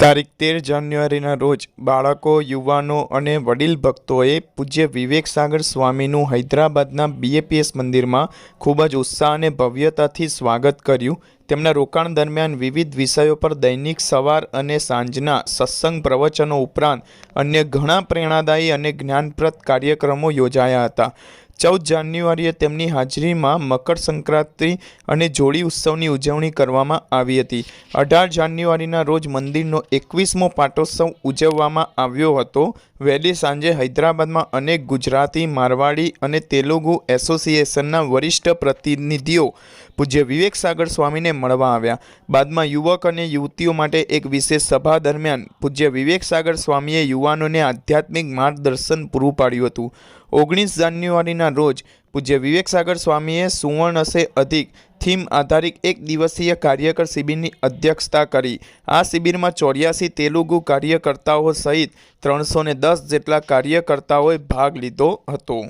તારીખ તેર જાન્યુઆરીના રોજ બાળકો, યુવાનો અને વડીલ ભક્તોએ પૂજ્ય વિવેક સાગર સ્વામીનું હૈદરાબાદના બીએપીએસ મંદિરમાં ખૂબ જ ઉત્સાહ અને ભવ્યતાથી સ્વાગત કર્યું. તેમના રોકાણ દરમિયાન વિવિધ વિષયો પર દૈનિક સવાર અને સાંજના સત્સંગ પ્રવચનો ઉપરાંત અન્ય ઘણા પ્રેરણાદાયી અને જ્ઞાનપ્રદ કાર્યક્રમો યોજાયા હતા. ચૌદ જાન્યુઆરીએ તેમની હાજરીમાં મકર સંક્રાંતિ અને જોડી ઉત્સવની ઉજવણી કરવામાં આવી હતી. અઢાર જાન્યુઆરીના રોજ મંદિરનો એકવીસમો પાટોત્સવ ઉજવવામાં આવ્યો હતો. વહેલી સાંજે હૈદરાબાદમાં અનેક ગુજરાતી, મારવાડી અને તેલુગુ એસોસિએશનના વરિષ્ઠ પ્રતિનિધિઓ પૂજ્ય વિવેક સાગર સ્વામીને મળવા આવ્યા. બાદમાં યુવક અને યુવતીઓ માટે એક વિશેષ સભા દરમિયાન પૂજ્ય વિવેક સાગર સ્વામીએ યુવાનોને આધ્યાત્મિક માર્ગદર્શન પૂરું પાડ્યું હતું. ઓગણીસ જાન્યુઆરીના રોજ પૂજ્ય વિવેક સાગર સ્વામીએ સુવર્ણસે અધિક થીમ આધારિત એક દિવસીય કાર્યકર શિબિરની અધ્યક્ષતા કરી. આ શિબિરમાં ચોર્યાસી તેલુગુ કાર્યકર્તાઓ સહિત ત્રણસો દસ જેટલા કાર્યકર્તાઓએ ભાગ લીધો હતો.